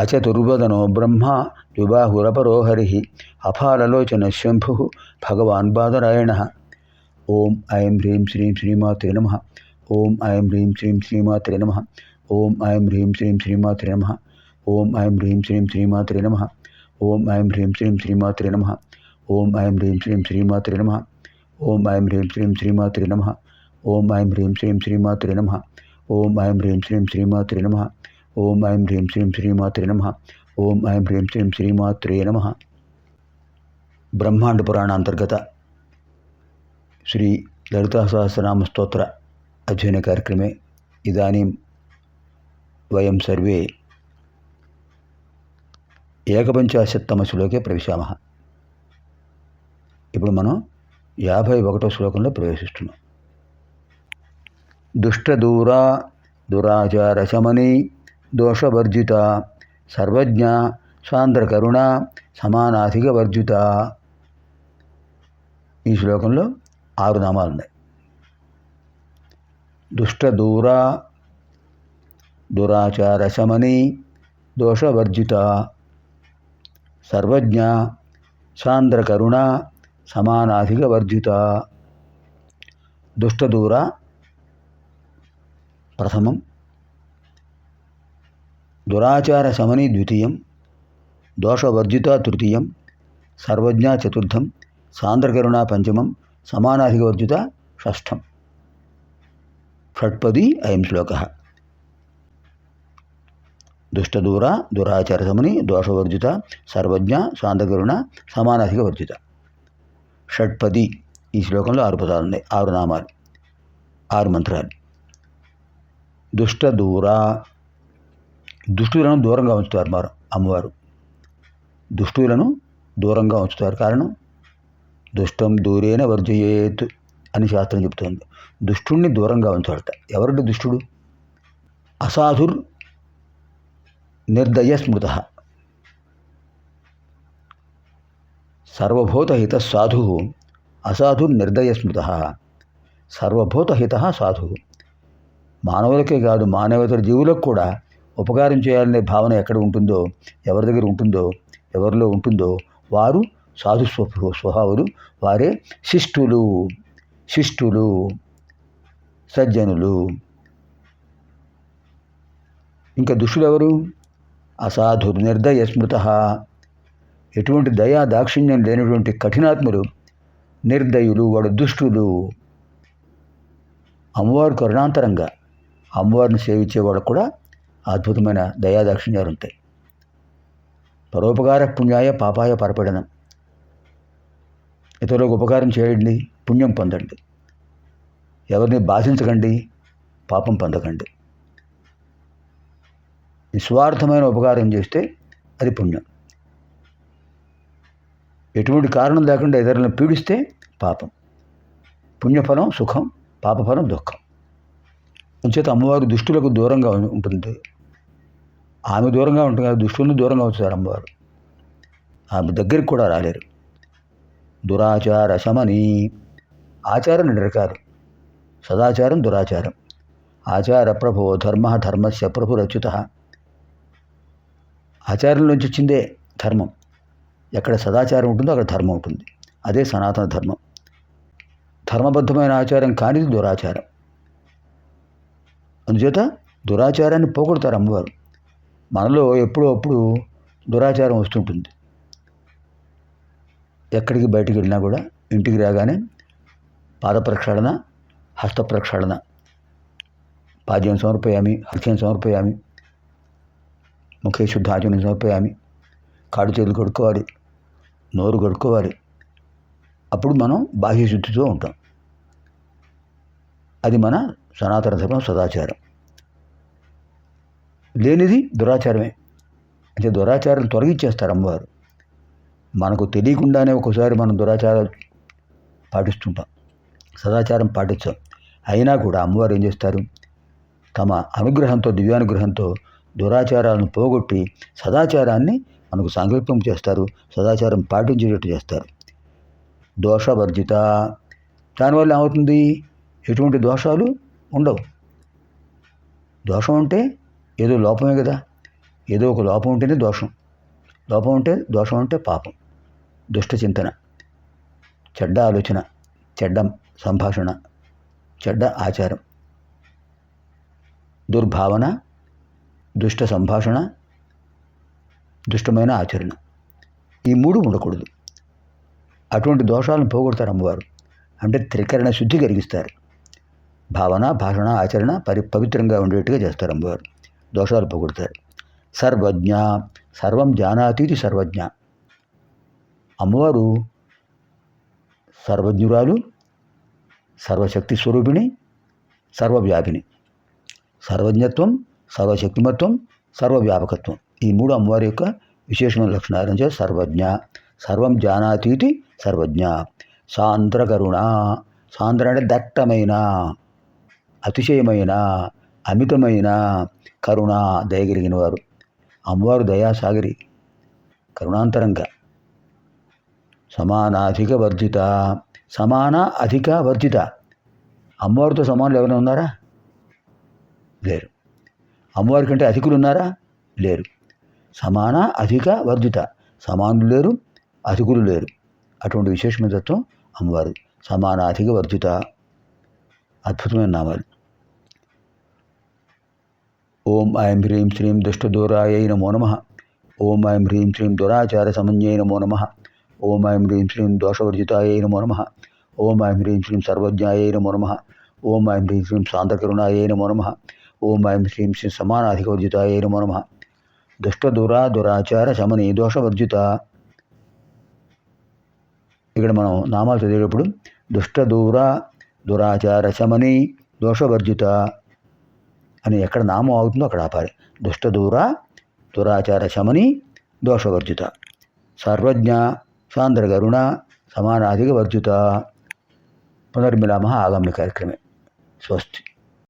అచతుర్వదనో బ్రహ్మ ద్విబాహురపరో హరి అఫాలలోచన శంభు భగవాన్ బాదరాయణ. ఓం ఐం హ్రీం శ్రీం శ్రీమాత్రి నమ. ఓం ఐం హ్రీం శ్రీం శ్రీమాత్రి నమ. ఓం ఐం హ్రీం శ్రీం శ్రీమాత్రి నమ. ఓం ఐం హ్రీం శ్రీం శ్రీమాత్రి నమ. ఓం ఐం హ్రీం శ్రీం శ్రీమాత్రి నమ. ఓం ఐం హ్రీం శ్రీం శ్రీమాత్రి నమ. ఓం ఐం హ్రీం శ్రీం శ్రీమాత్రి నమ. ఓం ఐం హ్రీం శ్రీం శ్రీమాత్రి నమ. ఓం ఐం హ్రీం శ్రీం శ్రీమాత్రి నమ. ఓం ఐం హ్రీం శ్రీం శ్రీమాత్రే నమ. ఓం ఐం హ్రీం శ్రీం శ్రీమాత్రే నమ. బ్రహ్మాండ పురాణ అంతర్గత శ్రీ లలితా సహస్రనామ స్తోత్ర అధ్యయన కార్యక్రమే ఇదానీం వయం సర్వే ఏకపంచాశత్తమ శ్లోకే ప్రవేశామ. ఇప్పుడు మనం యాభై ఒకటో శ్లోకంలో ప్రవేశిస్తున్నాం. దుష్టదూరా దురాచారశమని దోషవర్జిత సర్వజ్ఞ సాంద్రకరుణ సమానాధిక వర్జిత ఈ శ్లోకంలో ఆరు నామాలు ఉన్నాయి దుష్టదూర దురాచార శమని దోషవర్జిత సర్వజ్ఞ సాంద్రకరుణ సమానాధిక వర్జిత దుష్టదూర ప్రథమం. దురాచార శమని ద్వితీయం దోషవర్జిత తృతీయం సర్వజ్ఞ చతుర్థం సాంద్రకరుణ పంచమం సమానాధికవర్జిత షష్ఠం షట్పది అయం శ్లోక. దుష్టదూర దురాచార శమని దోషవర్జిత సర్వజ్ఞ సాంద్రకరుణ సమానాధికవర్జిత. షట్పది ఈ శ్లోకంలో ఆరు పదాలు ఉన్నాయి ఆరు నామాలు ఆరు మంత్రాలు. దుష్టదూర దుష్టులను దూరంగా ఉంచుతారు మరి అమ్మవారు. దుష్టులను దూరంగా ఉంచుతారు. కారణం? దుష్టం దూరేన వర్జయేత్ అని శాస్త్రం చెబుతోంది. దుష్టుణ్ణి దూరంగా ఉంచాడట ఎవరంటే దుష్టుడు? అసాధుర్ నిర్దయ స్మృత. సర్వభూతహిత సాధు అసాధుర్ నిర్దయ స్మృత. సర్వభూతహిత సాధు. మానవులకే కాదు మానవేతర జీవులకు కూడా ఉపకారం చేయాలనే భావన ఎక్కడ ఉంటుందో ఎవరి దగ్గర ఉంటుందో ఎవరిలో ఉంటుందో వారు సాధు స్వ స్వభావులు వారే శిష్టులు శిష్టులు సజ్జనులు. ఇంకా దుష్టులు ఎవరు అసాధు నిర్దయ స్మృత. ఎటువంటి దయా దాక్షిణ్యం లేనటువంటి కఠినాత్ములు నిర్దయులు వాడు దుష్టులు. అమ్మవారు కరుణాంతరంగా అమ్మవారిని సేవించేవాడు కూడా అద్భుతమైన దయాదాక్షిణ్యాలు ఉంటాయి పరోపకార పుణ్యాయ పాపాయ పరపడనం. ఇతరులకు ఉపకారం చేయండి పుణ్యం పొందండి. ఎవరిని బాధించకండి పాపం పొందకండి. నిస్వార్థమైన ఉపకారం చేస్తే అది పుణ్యం. ఎటువంటి కారణం లేకుండా ఇతరులను పీడిస్తే పాపం. పుణ్యఫలం సుఖం పాపఫలం దుఃఖం. అంచేత అమ్మవారు దుష్టులకు దూరంగా ఉంటుంది. ఆమె దూరంగా ఉంటుంది కదా దుష్టులను దూరంగా ఉంచుతారు అమ్మవారు. ఆమె దగ్గరికి కూడా రాలేరు. దురాచార శమని ఆచారం రెండు రకాలు సదాచారం దురాచారం. ఆచార ప్రభో ధర్మ ధర్మస్య ప్రభు రచిత. ఆచారంలోంచి వచ్చిందే ధర్మం. ఎక్కడ సదాచారం ఉంటుందో అక్కడ ధర్మం ఉంటుంది. అదే సనాతన ధర్మం. ధర్మబద్ధమైన ఆచారం కానిది దురాచారం. అందుచేత దురాచారాన్ని పోగొడతారు అమ్మవారు. మనలో ఎప్పుడో అప్పుడు దురాచారం వస్తుంటుంది. ఎక్కడికి బయటికి వెళ్ళినా కూడా ఇంటికి రాగానే పాద ప్రక్షాళన హస్త ప్రక్షాళన. పాద్యం సమర్పయామి హస్యం సమర్పయామి. ముఖే శుద్ధ ఆచరణ సమర్పయామి. కాడు చేతులు కడుక్కోవాలి నోరు కడుక్కోవాలి. అప్పుడు మనం బాహ్య శుద్ధితో ఉంటాం. అది మన సనాతన ధర్మం సదాచారం. లేనిది దురాచారమే. అంటే దురాచారం తొలగించేస్తారు అమ్మవారు. మనకు తెలియకుండానే ఒకసారి మనం దురాచారం పాటిస్తుంటాం. సదాచారం పాటించాం. అయినా కూడా అమ్మవారు ఏం చేస్తారు? తమ అనుగ్రహంతో దివ్యానుగ్రహంతో దురాచారాలను పోగొట్టి సదాచారాన్ని మనకు సంకల్పం చేస్తారు. సదాచారం పాటించేటట్టు చేస్తారు. దోషవర్జిత. దానివల్ల ఏమవుతుంది? ఎటువంటి దోషాలు? ఉండవు. దోషం అంటే ఏదో లోపమే కదా. ఏదో ఒక లోపం ఉంటేనే దోషం. లోపం ఉంటే దోషం అంటే పాపం. దుష్ట చింతన. చెడ్డ ఆలోచన. చెడ్డ సంభాషణ. చెడ్డ ఆచారం. దుర్భావన. దుష్ట సంభాషణ. దుష్టమైన ఆచరణ. ఈ మూడు ఉండకూడదు. అటువంటి దోషాలను పోగొడతారు అమ్మవారు. అంటే త్రికరణ శుద్ధి కలిగిస్తారు. భావన భాషణ ఆచరణ పరి పవిత్రంగా ఉండేట్టుగా చేస్తారు అమ్మవారు. దోషాలు పోగొడతారు. సర్వజ్ఞ సర్వం జానాతీతి సర్వజ్ఞ. అమ్మవారు సర్వజ్ఞురాలు సర్వశక్తి స్వరూపిణి సర్వవ్యాపిని. సర్వజ్ఞత్వం సర్వశక్తిమత్వం సర్వవ్యాపకత్వం. ఈ మూడు అమ్మవారి యొక్క విశేషమైన లక్షణాలు అంటే సర్వజ్ఞ సర్వం జానాతీతి సర్వజ్ఞ. సాంద్రకరుణ. సాంద్ర అంటే దట్టమైన. అతిశయమైన అమితమైన కరుణ దయగలిగిన వారు అమ్మవారు దయాసాగరి కరుణాంతరంగా. సమానాధిక వర్జిత సమాన అధిక వర్జిత. అమ్మవారితో సమానులు ఎవరైనా ఉన్నారా? లేరు. అమ్మవారి కంటే అధికులు ఉన్నారా? లేరు. సమాన అధిక వర్జిత. సమానులు లేరు అధికులు లేరు. అటువంటి విశేషమైన తత్వం అమ్మవారు సమాన అధిక వర్జిత. అద్భుతమైన నామాలు. ఓం ఐం హ్రీం శ్రీం దుష్టదూరాయ నమో నమ. ఓం ఐం హ్రీం శ్రీం దురాచార సమన్యయ నమో నమ. ఓం ఐం హ్రీం శ్రీం దోషవర్జితాయ నమో నమ. ఓం ఐం హ్రీం శ్రీం సర్వజ్ఞాయ నమో నమ. ఓం ఐం హ్రీం శ్రీం శాంతకరుణాయై నమో నమ. ఓం ఐం శ్రీం శ్రీ సమానాధికవర్జితాయై నమో నమ. దుష్టదురా దురాచార శమని దోషవర్జిత. ఇక్కడ మనం నామాలు చదివేటప్పుడు దుష్టదూర దురాచార శమని దోషవర్జిత అని ఎక్కడ నామం అవుతుందో అక్కడ ఆపాలి. దుష్టదూర దురాచార శమని దోషవర్జిత. సర్వజ్ఞ సాంద్రగరుణ సమానాధిక వర్జిత. పునర్మిలామ ఆగమ్య కార్యక్రమే. స్వస్తి.